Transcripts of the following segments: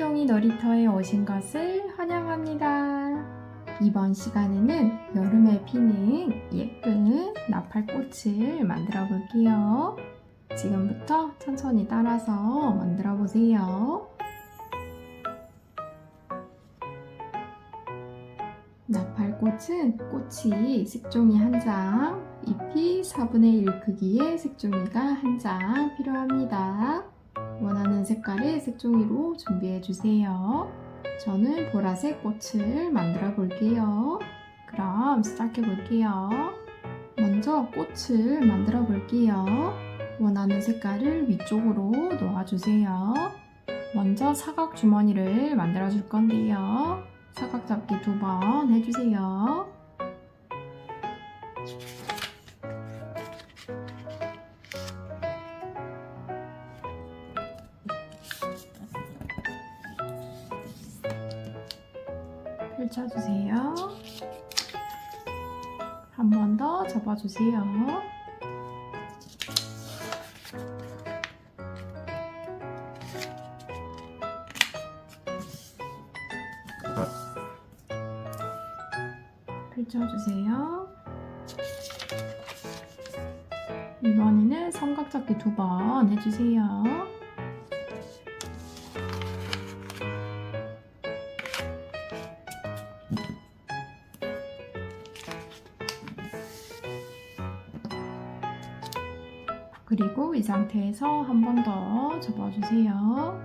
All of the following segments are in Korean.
색종이 놀이터에 오신 것을 환영합니다. 이번 시간에는 여름에 피는 예쁜 나팔꽃을 만들어 볼게요. 지금부터 천천히 따라서 만들어 보세요. 나팔꽃은 꽃이 색종이 한 장, 잎이 4분의 1 크기의 색종이가 한 장 필요합니다. 원하는 색깔의 색종이로 준비해 주세요. 저는 보라색 꽃을 만들어 볼게요. 그럼 시작해 볼게요. 먼저 꽃을 만들어 볼게요. 원하는 색깔을 위쪽으로 놓아주세요. 먼저 사각 주머니를 만들어 줄 건데요. 사각 잡기 두 번 해주세요. 펼쳐주세요. 한 번 더 접어주세요. 펼쳐주세요. 이번에는 삼각잡기 두 번 해주세요. 그리고 이 상태에서 한 번 더 접어주세요.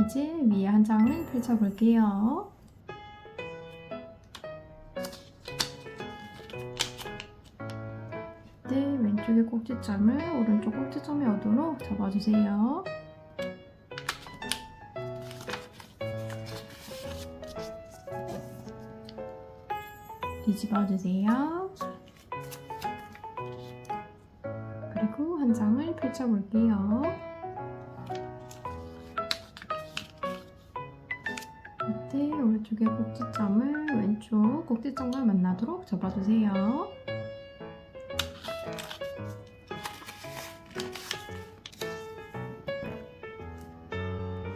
이제 위에 한 장을 펼쳐볼게요. 이때 왼쪽의 꼭지점을 오른쪽 꼭지점에 오도록 접어주세요. 뒤집어 주세요. 그리고 한 장을 펼쳐 볼게요. 이때 오른쪽의 꼭지점을 왼쪽 꼭지점과 만나도록 접어주세요.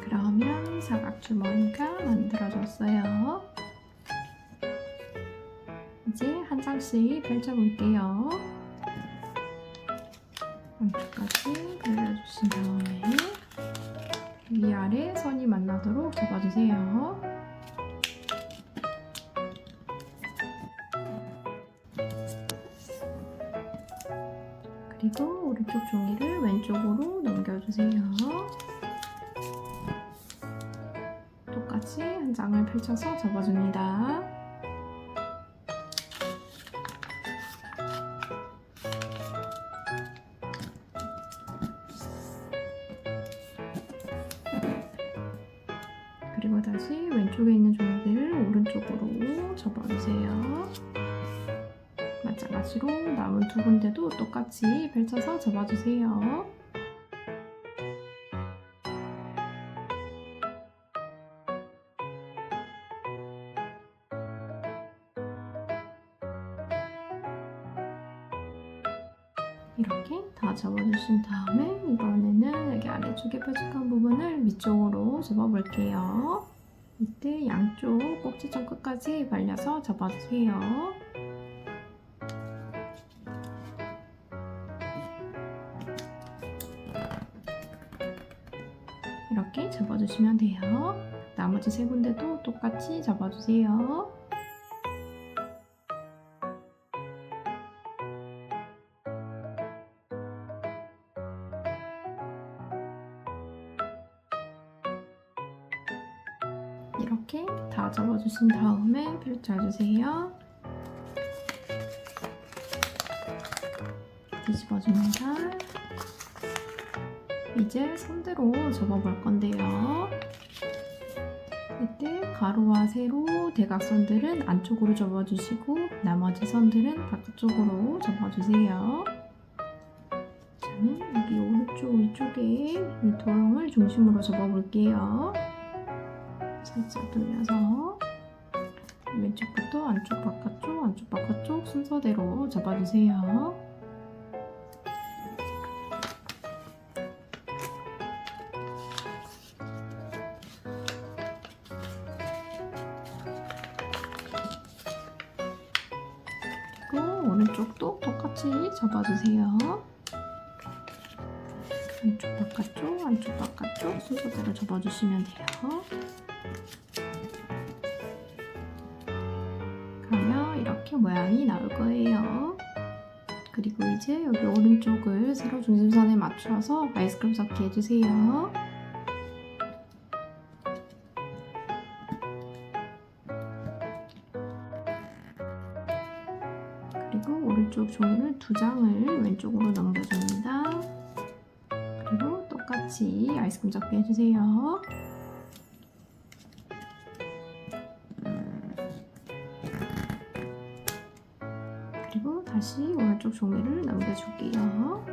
그러면 사각 주머니가 만들어졌어요. 이제 한 장씩 펼쳐볼게요. 안쪽까지 그려주신 다음에 위아래 선이 만나도록 접어주세요. 그리고 오른쪽 종이를 왼쪽으로 넘겨주세요. 똑같이 한 장을 펼쳐서 접어줍니다. 그리고 다시 왼쪽에 있는 종이들을 오른쪽으로 접어주세요. 마찬가지로 남은 두 군데도 똑같이 펼쳐서 접어주세요. 이렇게 다 접어주신 다음에 이번에는 여기 아래쪽에 뾰족한 부분을 위쪽으로 접어볼게요. 이때 양쪽 꼭지점 끝까지 말려서 접어주세요. 이렇게 접어주시면 돼요. 나머지 세 군데도 똑같이 접어주세요. 접어주신 다음에 펼쳐주세요. 뒤집어줍니다. 이제 선대로 접어볼 건데요. 이때 가로와 세로 대각선들은 안쪽으로 접어주시고 나머지 선들은 바깥쪽으로 접어주세요. 저는 여기 오른쪽 위쪽에 이 도형을 중심으로 접어볼게요. 살짝 돌려서 왼쪽부터 안쪽 바깥쪽 안쪽 바깥쪽 순서대로 잡아주세요. 그리고 오른쪽도 똑같이 잡아주세요. 안쪽 바깥쪽 안쪽 바깥쪽 순서대로 접어주시면 돼요. 이렇게 모양이 나올 거예요. 그리고 이제 여기 오른쪽을 세로 중심선에 맞춰서 아이스크림 섞기 해주세요. 그리고 오른쪽 종이를 두 장을 왼쪽으로 넘겨줍니다. 그리고 똑같이 아이스크림 섞기 해주세요. 다시 오른쪽 종이를 넘겨줄게요.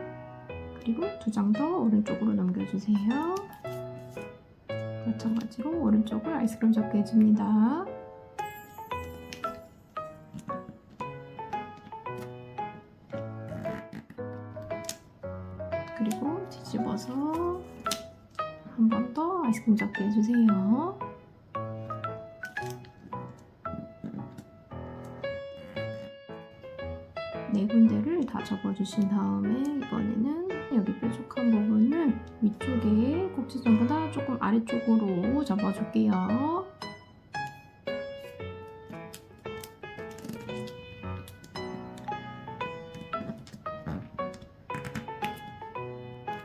그리고 두 장 더 오른쪽으로 넘겨주세요. 마찬가지로 오른쪽을 아이스크림 섞게 해줍니다. 그리고 뒤집어서 한 번 더 아이스크림 섞게 해주세요. 군데를 다 접어주신 다음에 이번에는 여기 뾰족한 부분을 위쪽에 꼭지점보다 조금 아래쪽으로 접어줄게요.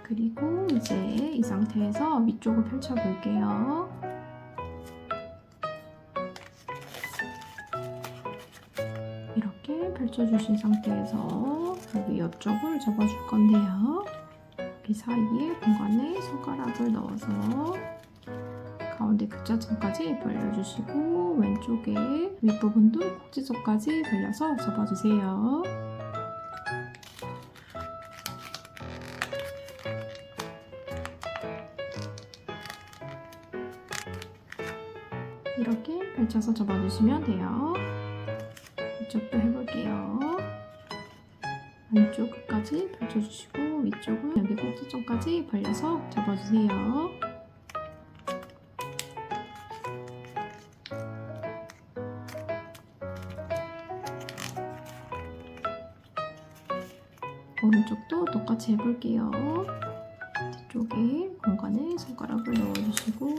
그리고 이제 이 상태에서 위쪽을 펼쳐볼게요. 펼쳐주신 상태에서 여기 옆쪽을 접어줄 건데요. 여기 사이에 공간에 손가락을 넣어서 가운데 끝자점까지 벌려주시고 왼쪽에 윗부분도 꼭지점까지 벌려서 접어주세요. 이렇게 펼쳐서 접어주시면 돼요. 이쪽도 해볼게요. 안쪽 끝까지 펼쳐주시고 위쪽은 여기 꼭지점까지 벌려서 접어주세요. 오른쪽도 똑같이 해볼게요. 뒤쪽에 공간에 손가락을 넣어주시고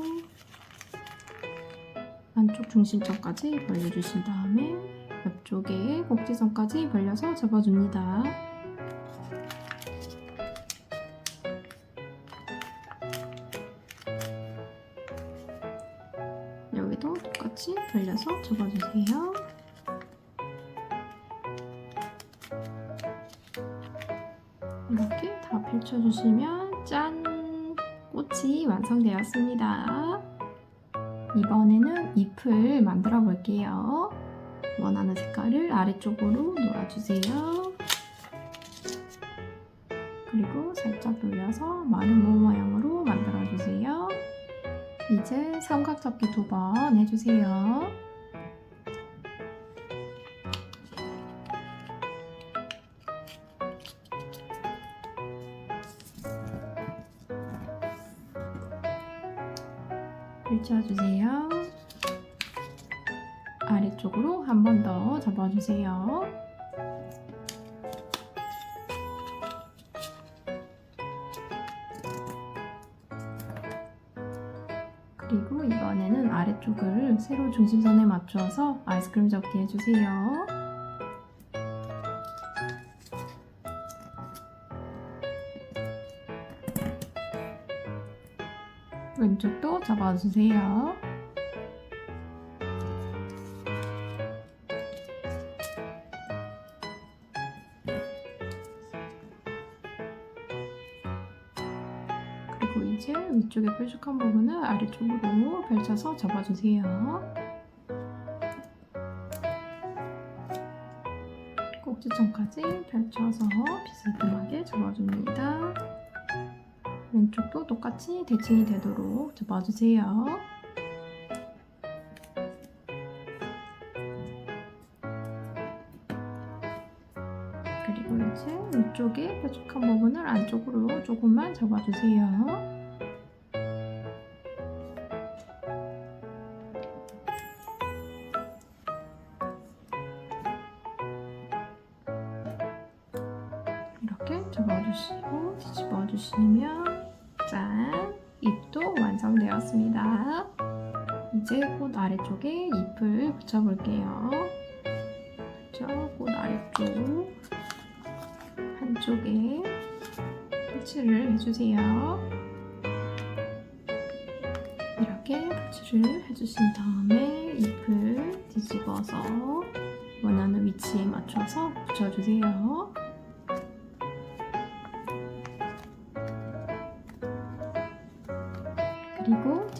안쪽 중심점까지 벌려주신 다음에 옆쪽에 꼭지선까지 벌려서 접어줍니다. 여기도 똑같이 벌려서 접어주세요. 이렇게 다 펼쳐주시면 짠! 꽃이 완성되었습니다. 이번에는 잎을 만들어 볼게요. 원하는 색깔을 아래쪽으로 놓아주세요. 그리고 살짝 돌려서 마른 모 모양으로 만들어주세요. 이제 삼각접기 두 번 해주세요. 펼쳐주세요. 아래쪽으로 한 번 더 접어주세요. 그리고 이번에는 아래쪽을 세로 중심선에 맞춰서 아이스크림 접기 해주세요. 왼쪽도 접어주세요. 위쪽에 뾰족한 부분을 아래쪽으로 펼쳐서 접어주세요. 꼭지점까지 펼쳐서 비스듬하게 접어줍니다. 왼쪽도 똑같이 대칭이 되도록 접어주세요. 그리고 이제 위쪽에 뾰족한 부분을 안쪽으로 조금만 접어주세요. 이렇게 접어주시고 뒤집어 주시면 짠! 잎도 완성되었습니다. 이제 꽃 아래쪽에 잎을 붙여볼게요. 꽃 아래쪽 한쪽에 터치를 해주세요. 이렇게 터치를 해주신 다음에 잎을 뒤집어서 원하는 위치에 맞춰서 붙여주세요.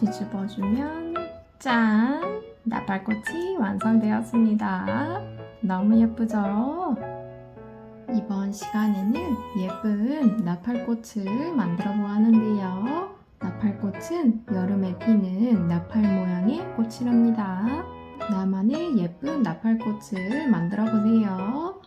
뒤집어주면 짠! 나팔꽃이 완성되었습니다. 너무 예쁘죠? 이번 시간에는 예쁜 나팔꽃을 만들어 보았는데요. 나팔꽃은 여름에 피는 나팔 모양의 꽃이랍니다. 나만의 예쁜 나팔꽃을 만들어 보세요.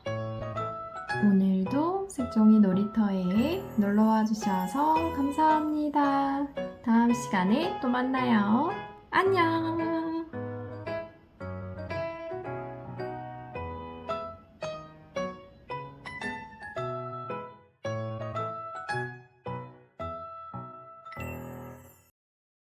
오늘도 색종이 놀이터에 놀러와 주셔서 감사합니다. 다음 시간에 또 만나요. 안녕!